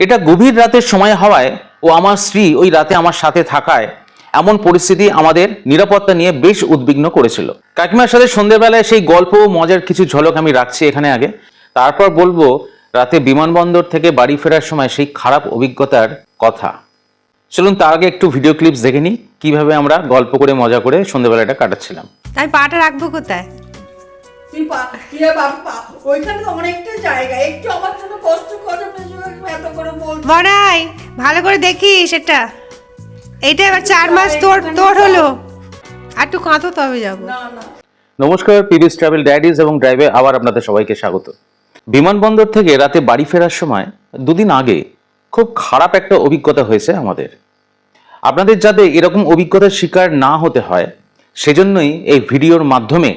এটা গভীর রাতের সময় হওয়ায় ও আমার স্ত্রী ওই রাতে আমার সাথে থাকায় এমন পরিস্থিতি আমাদের নিরাপত্তা নিয়ে বেশ উদ্বিগ্ন করেছিল। কাকিমার সাথে সন্ধ্যেবেলায় সেই গল্প ও মজার কিছু ঝলক আমি রাখছি এখানে আগে। তারপর বলব, রাতে বিমানবন্দর থেকে বাড়ি ফেরার সময় সেই খারাপ অভিজ্ঞতার কথা। চলুন তার আগে একটু ভিডিও ক্লিপস দেখে নিই, কীভাবে আমরা গল্প করে, মজা করে সন্ধ্যেবেলাটা কাটাচ্ছিলাম। আমি পাটা রাখব কোথায়? তুই পা- তুই বাবা পা- ওইখানে তো অনেকটা জায়গা। একটু আমার জন্য কষ্ট করে এত করে বল বড়াই ভালো করে দেখিস এটা এইটা এবার চার মাস তোর তোর হলো। আর একটু কাঁতো তবে যাব। না না। নমস্কার পিবিস ট্রাভেল ডায়েরিজ এবং ড্রাইভে আবার আপনাদের সবাইকে স্বাগত। বিমানবন্দর থেকে রাতে বাড়ি ফেরার সময় দুদিন আগে খুব খারাপ একটা অভিজ্ঞতা হয়েছে আমাদের। আপনাদের যাতে এরকম অভিজ্ঞতার শিকার না হতে হয় সেজন্যই এই ভিডিওর মাধ্যমে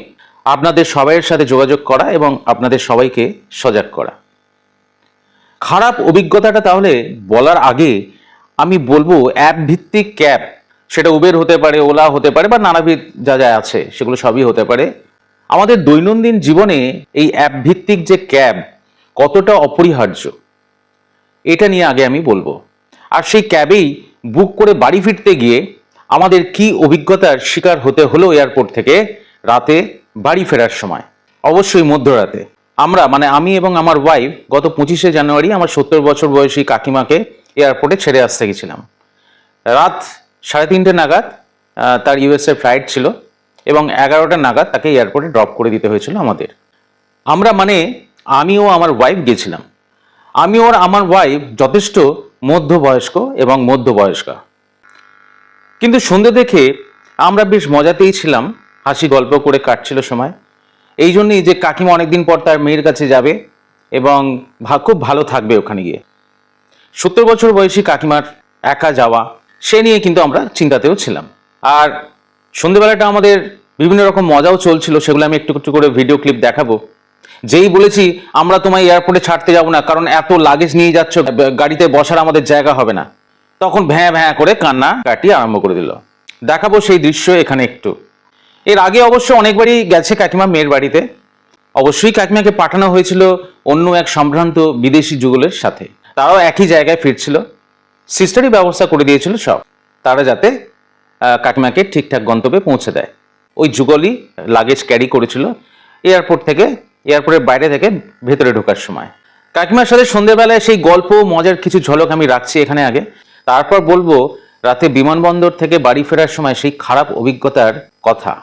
আপনাদের সবাইয়ের সাথে যোগাযোগ করা এবং আপনাদের সবাইকে সজাগ করা। খারাপ অভিজ্ঞতাটা তাহলে বলার আগে আমি বলব অ্যাপ ভিত্তিক ক্যাব, সেটা উবের হতে পারে ওলা হতে পারে বা নানাবিধ যা যা আছে, সেগুলো সবই হতে পারে। আমাদের দৈনন্দিন জীবনে এই অ্যাপ ভিত্তিক যে ক্যাব, কতটা অপরিহার্য, এটা নিয়ে আগে আমি বলব। আর সেই ক্যাবেই বুক করে বাড়ি ফিরতে গিয়ে আমাদের কি অভিজ্ঞতার শিকার হতে হলো এয়ারপোর্ট থেকে, রাতে বাড়ি ফেরার সময়, অবশ্যই মধ্যরাতে। আমরা মানে আমি এবং আমার ওয়াইফ গত পঁচিশে জানুয়ারি আমার সত্তর বছর বয়সী কাকিমাকে এয়ারপোর্টে ছেড়ে আসতে গেছিলাম। রাত সাড়ে তিনটে নাগাদ তার ইউএসএ ফ্লাইট ছিল এবং এগারোটা নাগাদ তাকে এয়ারপোর্টে ড্রপ করে দিতে হয়েছিল আমাদের। আমরা মানে আমি ও আমার ওয়াইফ গেছিলাম। আমি ওর, আমার ওয়াইফ যথেষ্ট মধ্যবয়স্ক এবং মধ্যবয়স্কা। কিন্তু সন্ধে দেখে আমরা বেশ মজাতেই ছিলাম। হাসি গল্প করে কাটছিল সময়। এই জন্যই যে কাকিমা অনেকদিন পর তার মেয়ের কাছে যাবে এবং খুব ভালো থাকবে ওখানে গিয়ে। সত্তর বছর বয়সী কাকিমার একা যাওয়া, সে নিয়ে কিন্তু আমরা চিন্তাতেও ছিলাম। আর সন্ধেবেলাটা আমাদের বিভিন্ন রকম মজাও চলছিল, সেগুলো আমি একটু একটু করে ভিডিও ক্লিপ দেখাবো। যেই বলেছি, আমরা তোমায় এয়ারপোর্টে ছাড়তে যাব না, কারণ এত লাগেজ নিয়ে যাচ্ছ গাড়িতে বসার আমাদের জায়গা হবে না। তখন ভ্যাঁ ভ্যাঁ করে কান্না কাটিয়ে আরম্ভ করে দিল। দেখাবো সেই দৃশ্য এখানে একটু। এর আগে অবশ্য অনেকবারই গেছে কাকিমা মেয়ের বাড়িতে। অবশ্যই কাকিমাকে পাঠানো হয়েছিল অন্য এক সম্ভ্রান্ত বিদেশি যুগলের সাথে। তারাও একই জায়গায় ফিরছিল। সিস্টারই ব্যবস্থা করে দিয়েছিল সব। তারা যাতে কাকিমাকে ঠিকঠাক গন্তব্যে পৌঁছে দেয়। ওই যুগলই লাগেজ ক্যারি করেছিল এয়ারপোর্ট থেকে এয়ারপোর্টের বাইরে থেকে ভেতরে ঢোকার সময়। কাকিমার সাথে সন্ধেবেলায় সেই গল্প, মজার কিছু ঝলক আমি রাখছি এখানে আগে। তারপর বলব, রাতে বিমানবন্দর থেকে বাড়ি ফেরার সময় সেই খারাপ অভিজ্ঞতার কথা।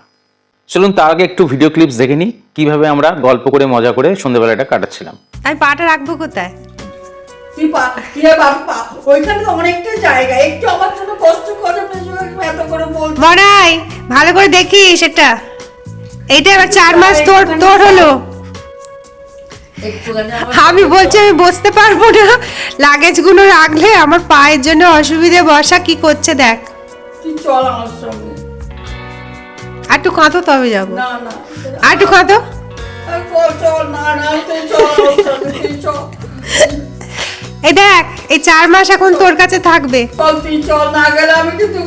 চলুন তার আগে একটু ভিডিও ক্লিপস দেখে নিই। কীভাবে আমরা গল্প করে মজা করে সন্ধ্যেবেলাটা কাটাচ্ছিলাম। আমি পাটা রাখব কোথায়? তুই পা- তুই আর বাবা পা- ওইখানে তো অনেকটা জায়গা। একটু আমার জন্য কষ্ট করে এত করে বল। বড়াই ভালো করে দেখিস এটা। এইটা এবার চার মাস তোর তোর হলো। আমি বলছি আমি বসতে পারব না। লাগেজগুলো রাখলে আমার পায়ের জন্য অসুবিধে বসা কি করছে দেখ। তুই চল আমার আর একটু কাঁতো তবে যাব। না না। আর একটু কাঁতো আর চল চল না না তুই চল তুই চল এই দেখ এই চার মাস এখন তোর কাছে থাকবে। চল তুই চল না গেলে আমি কিন্তু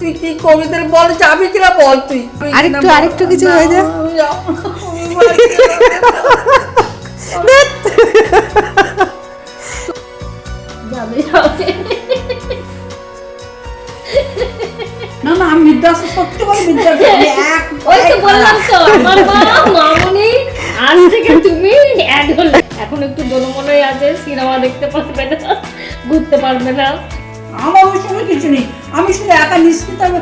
তুই কি কবিতার বল যাবি কিনা বল তুই? আরেকটু, আরেকটু কিছু হয়ে যা। সত্যি করে ওই তো বললাম তো আমার মা মামনি আজ থেকে তুমি অ্যাড হলে। এখন একটু দোলমনোই আছে সিনেমা দেখতে পারবে না ঘুরতে পারবে না। আমার ওই সময় কিছু নেই। আমি শুধু একা নিশ্চিত আমি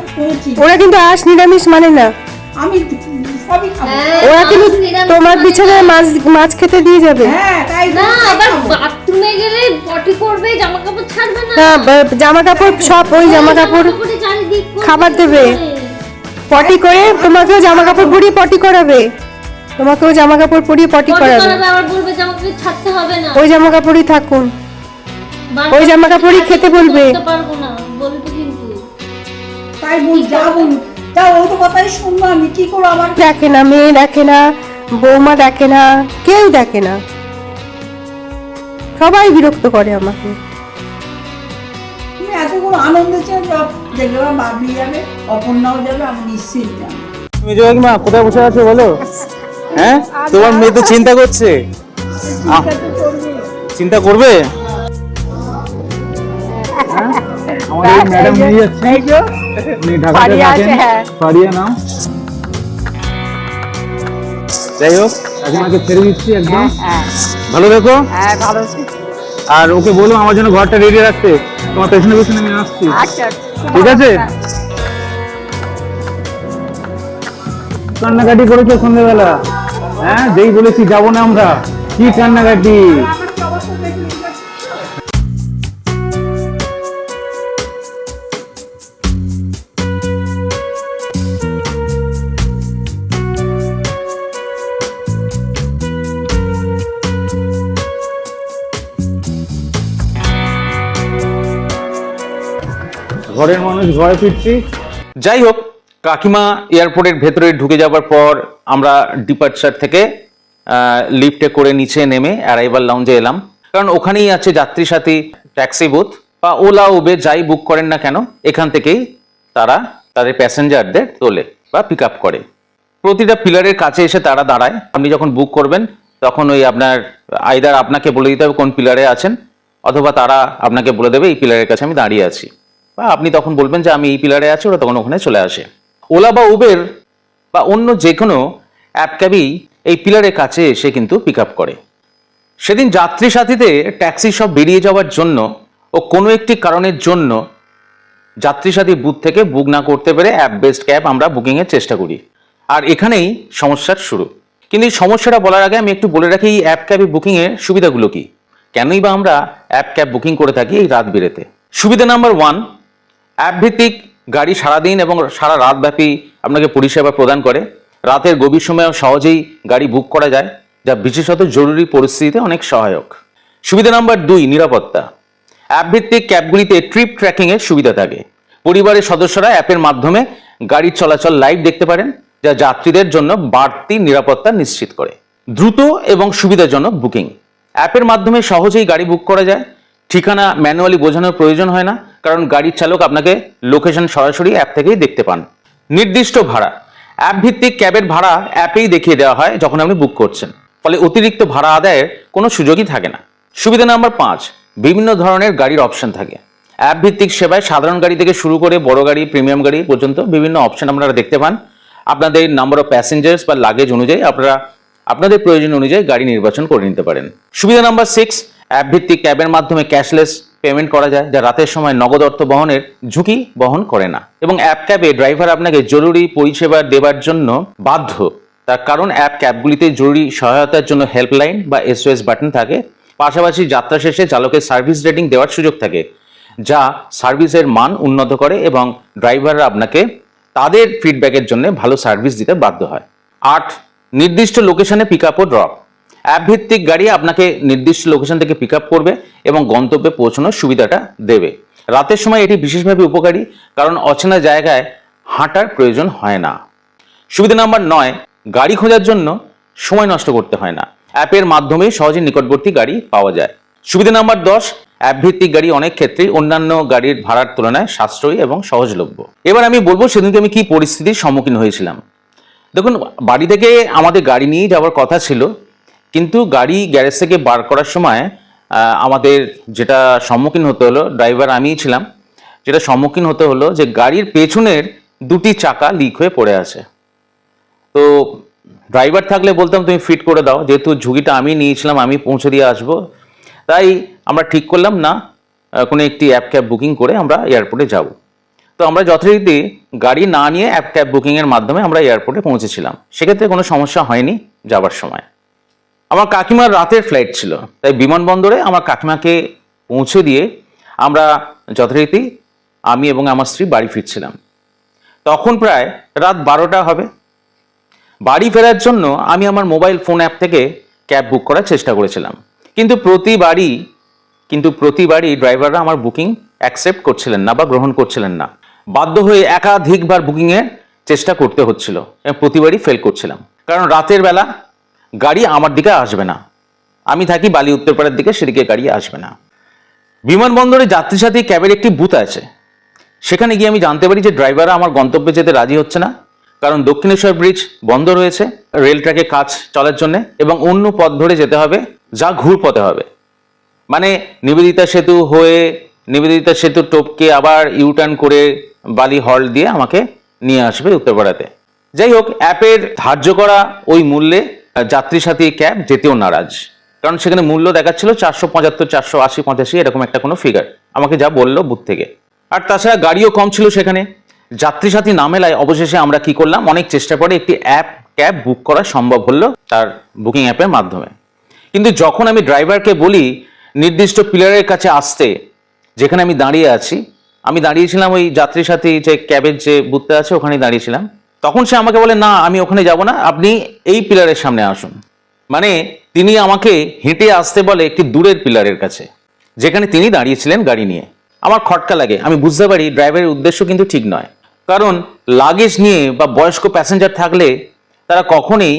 ওরা কিন্তু আস নিরামিষ মানে না। আমি সবই খাব। হ্যাঁ, ওরা কিন্তু তোমার মানে বিছানায় মাছ মাছ খেতে দিয়ে যাবে। হ্যাঁ তাই না আবার বাথরুমে গেলে পটি করবে জামা কাপড় ছাড়বে না। না জামা কাপড় সব ওই জামা কাপড় খাবার দেবে। পটি করে তোমাকেও জামা কাপড় পরিয়ে পটি করাবে। তোমাকেও জামা কাপড় পরিয়ে পটি করাবে। ওই জামা কাপড়ই থাকুন ওই জামা কাপড়ই খেতে বলবে। করতে পারব না বলবে কিন্তু। তাই বল যা বল। যা ও তো কথাই শুনব আমি কি করব? আমার দেখে না মেয়ে দেখে না বৌমা দেখে না কেউ দেখে না। সবাই বিরক্ত করে আমাকে। আনন্দ চেয়ে দেখবে বা বাবলি যাবে অপর্ণাও যাবে আমি নিশ্চিত যাব। মেজো কোথায় বসে আছো বলো? হ্যাঁ? তোমার মেয়ে তো চিন্তা করছে। চিন্তা করবে। আমাদের ম্যাডাম নিয়ে যাচ্ছে। উনি ঢাকাতে থাকেন। হ্যাঁ। নাম যাই হোক কাকিমাকে ছেড়ে দিচ্ছি একদম। ভালো দেখো হ্যাঁ ভালো আছি। আর ওকে বলো আমার জন্য ঘরটা রেডি রাখতে। তোমার পেছনে পেছনে আমি আসছি। আচ্ছা ঠিক আছে? কান্নাকাটি করেছ সন্ধ্যেবেলা? হ্যাঁ যেই বলেছি যাব না আমরা। কি কান্নাকাটি? ঘরের মানুষ ঘরে ফিরছি। যাই হোক, কাকিমা এয়ারপোর্টের ভেতরে ঢুকে যাবার পর আমরা ডিপার্চার থেকে লিফটে করে নিচে নেমে অ্যারাইভাল লাউঞ্জে এলাম। কারণ ওখানেই আছে যাত্রী সাথী ট্যাক্সি বুথ বা ওলা উবে যাই বুক করেন না কেন, এখান থেকেই তারা তাদের প্যাসেঞ্জারদের তোলে বা পিক আপ করে। প্রতিটা পিলারের কাছে এসে তারা দাঁড়ায়। আপনি যখন বুক করবেন, তখন ওই আপনার আইদার আপনাকে বলে দিতে হবে কোন পিলারে আছেন, অথবা তারা আপনাকে বলে দেবে, এই পিলারের কাছে আমি দাঁড়িয়ে আছি। বা আপনি তখন বলবেন যে আমি এই পিলারে আছি, ওরা তখন ওখানে চলে আসে। ওলা বা উবের বা অন্য যে কোনো অ্যাপ ক্যাবই এই পিলারের কাছে এসে কিন্তু পিক আপ করে। সেদিন যাত্রী সাথীতে ট্যাক্সি সব বেরিয়ে যাওয়ার জন্য ও কোনো একটি কারণের জন্য যাত্রী সাথী বুথ থেকে বুক না করতে পেরে অ্যাপ বেসড ক্যাব আমরা বুকিংয়ের চেষ্টা করি। আর এখানেই সমস্যার শুরু। কিন্তু এই সমস্যাটা বলার আগে আমি একটু বলে রাখি, এই অ্যাপ ক্যাবে বুকিংয়ের সুবিধাগুলো কি? কেনই বা আমরা অ্যাপ ক্যাব বুকিং করে থাকি এই রাত বেরেতে। সুবিধা নাম্বার ওয়ান অ্যাপ ভিত্তিক গাড়ি সারাদিন এবং সারা রাত ব্যাপী আপনাকে পরিষেবা প্রদান করে। রাতের গভীর সময়েও সহজেই গাড়ি বুক করা যায়, যা বিশেষত জরুরি পরিস্থিতিতে অনেক সহায়ক। সুবিধা নাম্বার দুই, নিরাপত্তা। অ্যাপভিত্তিক ক্যাবগুলিতে ট্রিপ ট্র্যাকিংয়ের সুবিধা থাকে। পরিবারের সদস্যরা অ্যাপের মাধ্যমে গাড়ির চলাচল লাইভ দেখতে পারেন, যা যাত্রীদের জন্য বাড়তি নিরাপত্তা নিশ্চিত করে। দ্রুত এবং সুবিধাজনক বুকিং। অ্যাপের মাধ্যমে সহজেই গাড়ি বুক করা যায় ঠিকানা ম্যানুয়ালি বোঝানোর প্রয়োজন হয় না, কারণ গাড়ির চালক আপনাকে লোকেশন সরাসরি অ্যাপ থেকেই দেখতে পান। নির্দিষ্ট ভাড়া। অ্যাপ ভিত্তিক ক্যাবের ভাড়া অ্যাপেই দেখিয়ে দেওয়া হয় যখন আপনি বুক করছেন। ফলে অতিরিক্ত ভাড়া আদায়ের কোনো সুযোগই থাকে না। সুবিধা নাম্বার পাঁচ, বিভিন্ন ধরনের গাড়ির অপশন থাকে। অ্যাপ ভিত্তিক সেবায় সাধারণ গাড়ি থেকে শুরু করে বড় গাড়ি প্রিমিয়াম গাড়ি পর্যন্ত বিভিন্ন অপশন আপনারা দেখতে পান। আপনাদের নাম্বার অফ প্যাসেঞ্জার্স বা লাগেজ অনুযায়ী আপনারা, আপনাদের প্রয়োজন অনুযায়ী গাড়ি নির্বাচন করে নিতে পারেন। সুবিধা নাম্বার সিক্স অ্যাপ ভিত্তিক ক্যাবের মাধ্যমে ক্যাশলেস পেমেন্ট করা যায়, যা রাতের সময় নগদ অর্থ বহনের ঝুঁকি বহন করে না। এবং অ্যাপ ক্যাবে ড্রাইভার আপনাকে জরুরি পরিষেবা দেবার জন্য বাধ্য। তার কারণ, অ্যাপ ক্যাবগুলিতে জরুরি সহায়তার জন্য হেল্পলাইন বা এসওএস বাটন থাকে। পাশাপাশি যাত্রা শেষে চালকের সার্ভিস রেটিং দেওয়ার সুযোগ থাকে, যা সার্ভিসের মান উন্নত করে এবং ড্রাইভাররা আপনাকে তাদের ফিডব্যাকের জন্য ভালো সার্ভিস দিতে বাধ্য হয়। আট, নির্দিষ্ট লোকেশনে পিক আপ ও ড্রপ অ্যাপ ভিত্তিক গাড়ি আপনাকে নির্দিষ্ট লোকেশন থেকে পিক করবে এবং গন্তব্যে পৌঁছানোর সুবিধাটা দেবে। রাতের সময় এটি বিশেষভাবে উপকারী, কারণ অচেনা জায়গায় হাঁটার প্রয়োজন হয় না। সুবিধা নাম্বার নয়, গাড়ি খোঁজার জন্য সময় নষ্ট করতে হয় না। অ্যাপের মাধ্যমেই সহজে নিকটবর্তী গাড়ি পাওয়া যায়। সুবিধা নাম্বার দশ অ্যাপ ভিত্তিক গাড়ি অনেক ক্ষেত্রেই অন্যান্য গাড়ির ভাড়ার তুলনায় সাশ্রয়ী এবং সহজলভ্য। এবার আমি বলব সেদিনকে আমি কি পরিস্থিতির সম্মুখীন হয়েছিলাম। দেখুন, বাড়ি থেকে আমাদের গাড়ি নিয়ে যাওয়ার কথা ছিল কিন্তু গাড়ি গ্যারেজ থেকে বার করার সময় আমাদের যেটা সম্মুখীন হতে হলো ড্রাইভার আমিই ছিলাম, যেটা সম্মুখীন হতে হলো যে গাড়ির পেছনের দুটি চাকা লিক হয়ে পড়ে আছে। তো ড্রাইভার থাকলে বলতাম, তুমি ফিট করে দাও, যেহেতু ঝুঁকিটা আমি নিয়েছিলাম, আমি পৌঁছে দিয়ে আসব। তাই আমরা ঠিক করলাম, না কোনো একটি অ্যাপ ক্যাব বুকিং করে আমরা এয়ারপোর্টে যাব। তো আমরা যথারীতি গাড়ি না নিয়ে অ্যাপ ক্যাব বুকিংয়ের মাধ্যমে আমরা এয়ারপোর্টে পৌঁছেছিলাম। সেক্ষেত্রে কোনো সমস্যা হয়নি যাবার সময়। আমার কাকিমার রাতের ফ্লাইট ছিল। তাই বিমানবন্দরে আমার কাকিমাকে পৌঁছে দিয়ে আমরা যথারীতি আমি এবং আমার স্ত্রী বাড়ি ফিরছিলাম। তখন প্রায় রাত বারোটা হবে। বাড়ি ফেরার জন্য আমি আমার মোবাইল ফোন অ্যাপ থেকে ক্যাব বুক করার চেষ্টা করেছিলাম। কিন্তু প্রতিবারই কিন্তু প্রতিবারই ড্রাইভাররা আমার বুকিং অ্যাকসেপ্ট করছিলেন না বা গ্রহণ করছিলেন না। বাধ্য হয়ে একাধিকবার বুকিংয়ের চেষ্টা করতে হচ্ছিল প্রতিবারই ফেল করছিলাম। কারণ রাতের বেলা গাড়ি আমার দিকে আসবে না। আমি থাকি বালি উত্তরপাড়ার দিকে, সেদিকে গাড়ি আসবে না। বিমানবন্দরে যাত্রী সাথী ক্যাবের একটি বুথ আছে। সেখানে গিয়ে আমি জানতে পারি যে ড্রাইভাররা আমার গন্তব্যে যেতে রাজি হচ্ছে না, কারণ দক্ষিণেশ্বর ব্রিজ বন্ধ রয়েছে রেল ট্র্যাকে কাজ চলার জন্য এবং অন্য পথ ধরে যেতে হবে যা ঘুর পথে হবে। মানে নিবেদিতা সেতু হয়ে নিবেদিতা সেতু টপকে আবার ইউটার্ন করে বালি হল দিয়ে আমাকে নিয়ে আসবে উত্তরপাড়াতে। যাই হোক, অ্যাপের ধার্য করা ওই মূল্যে যাত্রী সাথী ক্যাব যেতেও নারাজ। কারণ সেখানে মূল্য দেখাচ্ছিল চারশো পঁচাত্তর, চারশো আশি পঁচাশি এরকম একটা কোনো ফিগার আমাকে যা বলল বুথ থেকে। আর তাছাড়া গাড়িও কম ছিল সেখানে। যাত্রী সাথী না মেলায় অবশেষে আমরা কি করলাম? অনেক চেষ্টা করে একটি অ্যাপ ক্যাব বুক করা সম্ভব হলো তার বুকিং অ্যাপের মাধ্যমে। কিন্তু যখন আমি ড্রাইভারকে বলি, নির্দিষ্ট পিলারের কাছে আসতে, যেখানে আমি দাঁড়িয়ে আছি, আমি দাঁড়িয়েছিলাম ওই যাত্রী সাথী যে ক্যাবের যে বুথটা আছে ওখানে দাঁড়িয়েছিলাম। তখন সে আমাকে বলে, না, আমি ওখানে যাব না, আপনি এই পিলারের সামনে আসুন। মানে তিনি আমাকে হেঁটে আসতে বলে একটি দূরের পিলারের কাছে, যেখানে তিনি দাঁড়িয়েছিলেন গাড়ি নিয়ে। আমার খটকা লাগে, আমি বুঝতে পারি ড্রাইভারের উদ্দেশ্য কিন্তু ঠিক নয়। কারণ লাগেজ নিয়ে বা বয়স্ক প্যাসেঞ্জার থাকলে তারা কখনোই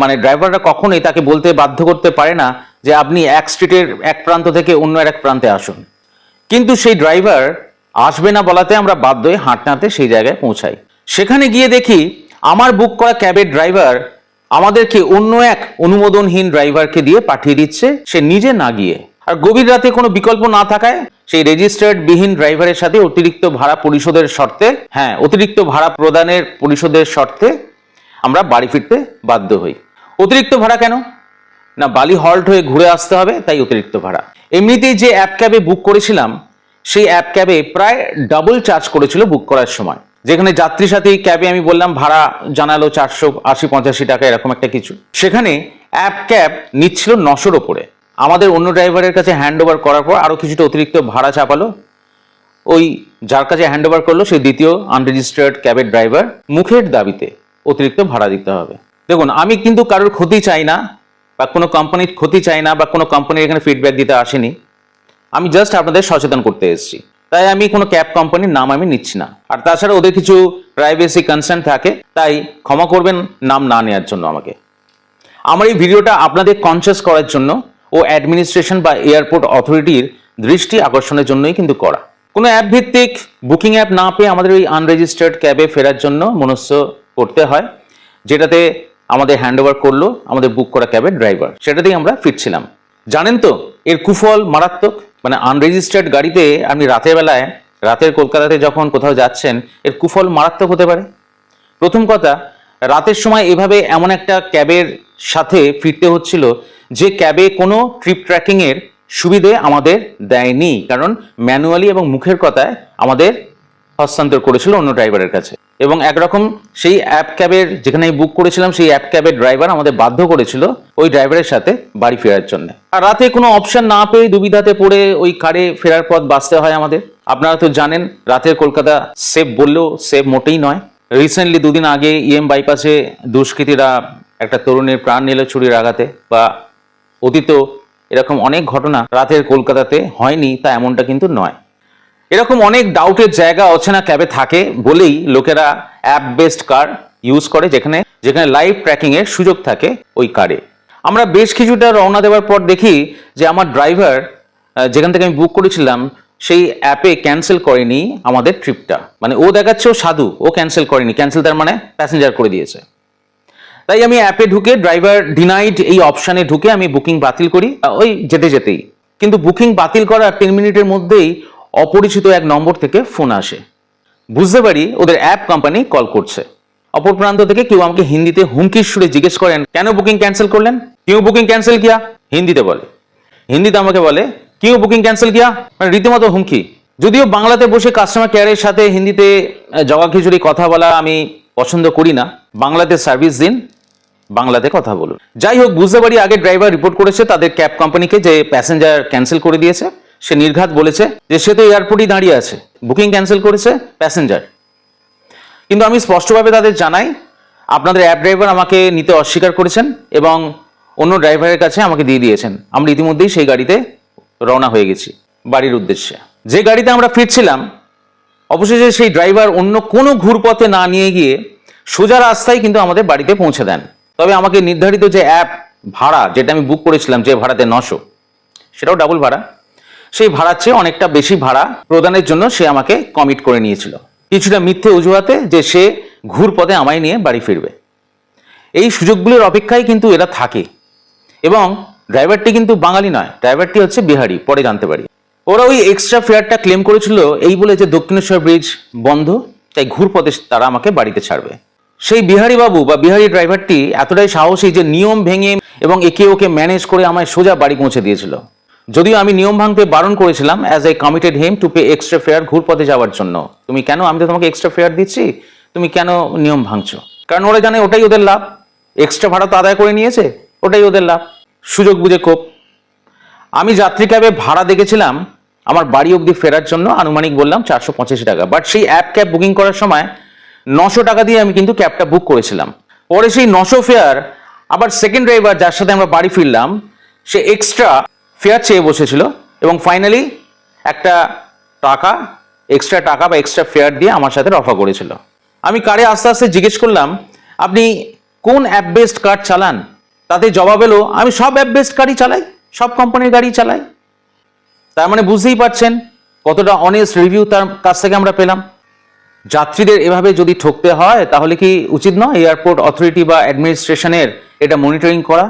মানে ড্রাইভাররা কখনোই তাকে বলতে বাধ্য করতে পারে না যে আপনি এক স্ট্রিটের এক প্রান্ত থেকে অন্য এক প্রান্তে আসুন। কিন্তু সেই ড্রাইভার আসবে না বলাতে আমরা বাধ্য হয়ে হাঁটতে হাঁটতে সেই জায়গায় পৌঁছাই। সেখানে গিয়ে দেখি আমার বুক করা ক্যাবের ড্রাইভার আমাদেরকে অন্য এক অনুমোদনহীন ড্রাইভারকে দিয়ে পাঠিয়ে দিচ্ছে, সে নিজে না গিয়ে। আর গভীর রাতে কোনো বিকল্প না থাকায় সেই রেজিস্টার্ড বিহীন ড্রাইভারের সাথে অতিরিক্ত ভাড়া পরিশোধের শর্তে হ্যাঁ অতিরিক্ত ভাড়া প্রদানের পরিশোধের শর্তে আমরা বাড়ি ফিরতে বাধ্য হই। অতিরিক্ত ভাড়া কেন? না, বালি হল্ট হয়ে ঘুরে আসতে হবে, তাই অতিরিক্ত ভাড়া। এমনিতেই যে অ্যাপ ক্যাবে বুক করেছিলাম, সেই অ্যাপ ক্যাবে প্রায় ডাবল চার্জ করেছিল বুক করার সময়। যেখানে যাত্রী সাথে ক্যাবে আমি বললাম ভাড়া জানালো চারশো আশি পঁচাশি টাকা, এরকম একটা কিছু। সেখানে অ্যাপ ক্যাব নিচ্ছিল নশোর ওপরে। আমাদের অন্য ড্রাইভারের কাছে হ্যান্ড ওভার করার পর আরও কিছুটা অতিরিক্ত ভাড়া চাপালো। ওই যার কাছে হ্যান্ড ওভার করল সেই দ্বিতীয় আনরেজিস্টার্ড ক্যাবের ড্রাইভার। মুখের দাবিতে অতিরিক্ত ভাড়া দিতে হবে। দেখুন, আমি কিন্তু কারোর ক্ষতি চাই না, বা কোনো কোম্পানির ক্ষতি চাই না, বা কোনো কোম্পানির এখানে ফিডব্যাক দিতে আসেনি। আমি জাস্ট আপনাদের সচেতন করতে এসেছি। তাই আমি কোনো ক্যাব কোম্পানির নাম আমি নিচ্ছি না। আর তাছাড়া ওদের কিছু প্রাইভেসি কনসার্ন থাকে, তাই ক্ষমা করবেন নাম না নেওয়ার জন্য আমাকে। আমার এই ভিডিওটা আপনাদের কনসিয়াস করার জন্য ও অ্যাডমিনিস্ট্রেশন বা এয়ারপোর্ট অথরিটির দৃষ্টি আকর্ষণের জন্যই কিন্তু করা। কোনো অ্যাপ ভিত্তিক বুকিং অ্যাপ না পেয়ে আমাদের ওই আনরেজিস্টার্ড ক্যাবে ফেরার জন্য মনস্থ করতে হয়, যেটাতে আমাদের হ্যান্ড ওভার করল, আমাদের বুক করা ক্যাবের ড্রাইভার সেটাতেই আমরা ফিরছিলাম। জানেন তো, এর কুফল মারাত্মক। মানে আনরেজিস্টার্ড গাড়িতে আপনি রাতের বেলায়, রাতের কলকাতাতে যখন কোথাও যাচ্ছেন, এর কুফল মারাত্মক হতে পারে। প্রথম কথা, রাতের সময় এভাবে এমন একটা ক্যাবের সাথে ফিরতে হচ্ছিল যে ক্যাবে কোনো ট্রিপ ট্র্যাকিংয়ের সুবিধে আমাদের দেয়নি। কারণ ম্যানুয়ালি এবং মুখের কথায় আমাদের হস্তান্তর করেছিল অন্য ড্রাইভারের কাছে। এবং একরকম সেই অ্যাপ ক্যাবের যেখানে বুক করেছিলাম, সেই অ্যাপ ক্যাবের ড্রাইভার আমাদের বাধ্য করেছিল ওই ড্রাইভারের সাথে বাড়ি ফেরার জন্য। আর রাতে কোনো অপশন না পেয়ে দুবিধাতে পড়ে ওই কারে ফেরার পথ বাঁচতে হয় আমাদের। আপনারা তো জানেন, রাতের কলকাতা সেফ বললেও সেফ মোটেই নয়। রিসেন্টলি দুদিন আগে ইএম বাইপাসে দুষ্কৃতীরা একটা তরুণীর প্রাণ নিল ছুরির আঘাতে বা অতীত এরকম অনেক ঘটনা রাতের কলকাতাতে হয়নি, তা এমনটা কিন্তু নয়। এরকম অনেক ডাউটের জায়গা অচেনা ক্যাবে থাকে বলেই লোকেরা অ্যাপ বেসড কার ইউজ করে, যেখানে যেখানে লাইভ ট্র্যাকিং এর সুযোগ থাকে ওই কারে আমরা বেশ কিছুটা রওনা দেওয়ার পর দেখি যে আমার ড্রাইভার যেখান থেকে আমি বুক করেছিলাম, সেই অ্যাপে ক্যান্সেল করেনি আমাদের ট্রিপটা মানে ও দেখাচ্ছে ও সাধু, ও ক্যান্সেল করেনি। ক্যান্সেল তার মানে প্যাসেঞ্জার করে দিয়েছে। তাই আমি অ্যাপে ঢুকে ড্রাইভার ডিনাইড এই অপশানে ঢুকে আমি বুকিং বাতিল করি ওই যেতে যেতেই। কিন্তু বুকিং বাতিল করার টেন মিনিটের মধ্যেই অপরিচিত এক নম্বর থেকে ফোন আসে। বুঝতে পারি ওদের অ্যাপ কোম্পানি কল করছে। অপর প্রান্ত থেকে কেউ আমাকে হিন্দিতে হুমকির সুরে জিজ্ঞেস করেন, কেন বুকিং ক্যান্সেল করলেন? কেউ বুকিং ক্যান্সেল কিয়া? হিন্দিতে বলে। হিন্দিতে আমাকে বলে, কেউ বুকিং ক্যান্সেল কিয়া? মানে রীতিমতো হুমকি। যদিও বাংলাতে বসে কাস্টমার কেয়ারের সাথে হিন্দিতে জগা খিচুড়ি কথা বলা আমি পছন্দ করি না। বাংলাতে সার্ভিস দিন, বাংলাতে কথা বলুন। যাই হোক, বুঝতে পারি আগে ড্রাইভার রিপোর্ট করেছে, তাদের ক্যাব কোম্পানিকে যে প্যাসেঞ্জার ক্যান্সেল করে দিয়েছে। সে নির্ঘাত বলেছে যে সে তো এয়ারপোর্টেই দাঁড়িয়ে আছে। বুকিং ক্যান্সেল করেছে প্যাসেঞ্জার। কিন্তু আমি স্পষ্টভাবে তাদের জানাই, আপনাদের অ্যাপ ড্রাইভার আমাকে নিতে অস্বীকার করেছেন এবং অন্য ড্রাইভারের কাছে আমাকে দিয়ে দিয়েছেন। আমরা ইতিমধ্যেই সেই গাড়িতে রওনা হয়ে গেছি, বাড়ির উদ্দেশ্যে। যে গাড়িতে আমরা ফিরছিলাম, অবশেষে সেই ড্রাইভার অন্য কোনো ঘুরপথে না নিয়ে গিয়ে সোজা রাস্তায় কিন্তু আমাদের বাড়িতে পৌঁছে দেন। তবে আমাকে নির্ধারিত যে অ্যাপ ভাড়া, যেটা আমি বুক করেছিলাম, যে ভাড়াতে নশো, সেটাও ডাবল ভাড়া। সেই ভাড়ার চেয়ে অনেকটা বেশি ভাড়া প্রদানের জন্য সে আমাকে কমিট করে নিয়েছিল। কিছুটা মিথ্যে অজুহাতে যে সে ঘুর পথে আমায় নিয়ে বাড়ি ফিরবে। এই সুযোগগুলোর অপেক্ষায় কিন্তু এরা থাকে এবং ড্রাইভারটি কিন্তু বাঙালি নয়, ড্রাইভারটি হচ্ছে বিহারি, পরে জানতে পারি। ওরা ওই এক্সট্রা ফেয়ারটা ক্লেম করেছিল এই বলে যে দক্ষিণেশ্বর ব্রিজ বন্ধ, তাই ঘুরপথে তারা আমাকে বাড়িতে ছাড়বে। সেই বিহারি বাবু বা বিহারি ড্রাইভারটি এতটাই সাহসী যে নিয়ম ভেঙে এবং একে ওকে ম্যানেজ করে আমায় সোজা বাড়ি পৌঁছে দিয়েছিল। যদিও আমি নিয়ম ভাঙতে বারণ করেছিলাম as I committed him to pay extra fare ঘুরপথে যাওয়ার জন্য। তুমি কেন আমি তো তোমাকে এক্সট্রা ফেয়ার দিচ্ছি? তুমি কেন নিয়ম ভাঙছো? কারণ ওরা জানে ওটাই ওদের লাভ। এক্সট্রা ভাড়া তো আদায় করে নিয়েছে, ওটাই ওদের লাভ। সুযোগ বুঝে কোপ। আমি যাত্রী ক্যাবে ভাড়া দেখেছিলাম, আমার বাড়ি অবধি ফেরার জন্য আনুমানিক বললাম চারশো পঁচাশি টাকা। বাট সেই অ্যাপ ক্যাব বুকিং করার সময় নশো টাকা দিয়ে আমি কিন্তু ক্যাবটা বুক করেছিলাম। পরে সেই নশো ফেয়ার আবার সেকেন্ড ড্রাইভার যার সাথে আমরা বাড়ি ফিরলাম, সে এক্সট্রা ফেয়ার চেয়ে বসেছিল এবং ফাইনালি একটা টাকা এক্সট্রা টাকা বা এক্সট্রা ফেয়ার দিয়ে আমার সাথে রফা করেছিল। আমি কারে আস্তে আস্তে জিজ্ঞেস করলাম, আপনি কোন অ্যাপ বেসড কার চালান? তাতে জবাব এলো, আমি সব অ্যাপ বেসড গাড়ি চালাই, সব কোম্পানির গাড়ি চালাই। তার মানে বুঝতেই পারছেন কতটা অনেস্ট রিভিউ তার কাছ থেকে আমরা পেলাম। যাত্রীদের এভাবে যদি ঠকতে হয়, তাহলে কি উচিত নয় এয়ারপোর্ট অথরিটি বা অ্যাডমিনিস্ট্রেশনের এটা মনিটরিং করা?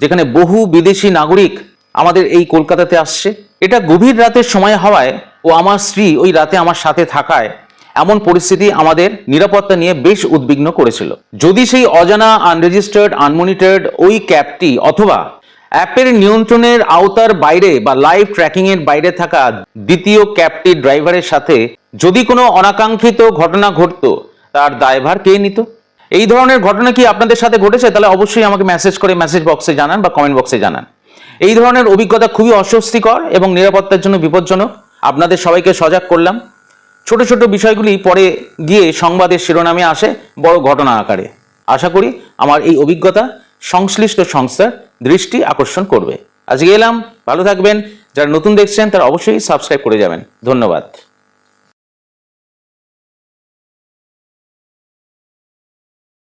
যেখানে বহু বিদেশি নাগরিক আমাদের এই কলকাতাতে আসছে। এটা গভীর রাতের সময় হওয়ায় ও আমার স্ত্রী ওই রাতে আমার সাথে থাকায় এমন পরিস্থিতি আমাদের নিরাপত্তা নিয়ে বেশ উদ্বিগ্ন করেছিল। যদি সেই অজানা আনরেজিস্টার্ড আনমনিটর্ড ওই ক্যাবটি অথবা অ্যাপের নিয়ন্ত্রণের আওতার বাইরে বা লাইভ ট্র্যাকিং এর বাইরে থাকা দ্বিতীয় ক্যাবটির ড্রাইভারের সাথে যদি কোনো অনাকাঙ্ক্ষিত ঘটনা ঘটতো, তার দায়ভার কে নিত? এই ধরনের ঘটনা কি আপনাদের সাথে ঘটেছে? তাহলে অবশ্যই আমাকে মেসেজ করে মেসেজ বক্সে জানান বা কমেন্ট বক্সে জানান। এই ধরনের অভিজ্ঞতা খুবই অস্বস্তিকর এবং নিরাপত্তার জন্য বিপজ্জনক। আপনাদের সবাইকে সজাগ করলাম। ছোট ছোট বিষয়গুলি পরে গিয়ে সংবাদের শিরোনামে আসে বড় ঘটনা আকারে। আশা করি আমার এই অভিজ্ঞতা সংশ্লিষ্ট সংস্থার দৃষ্টি আকর্ষণ করবে। আজকে এলাম। ভালো থাকবেন। যারা নতুন দেখছেন, তারা অবশ্যই সাবস্ক্রাইব করে যাবেন। ধন্যবাদ।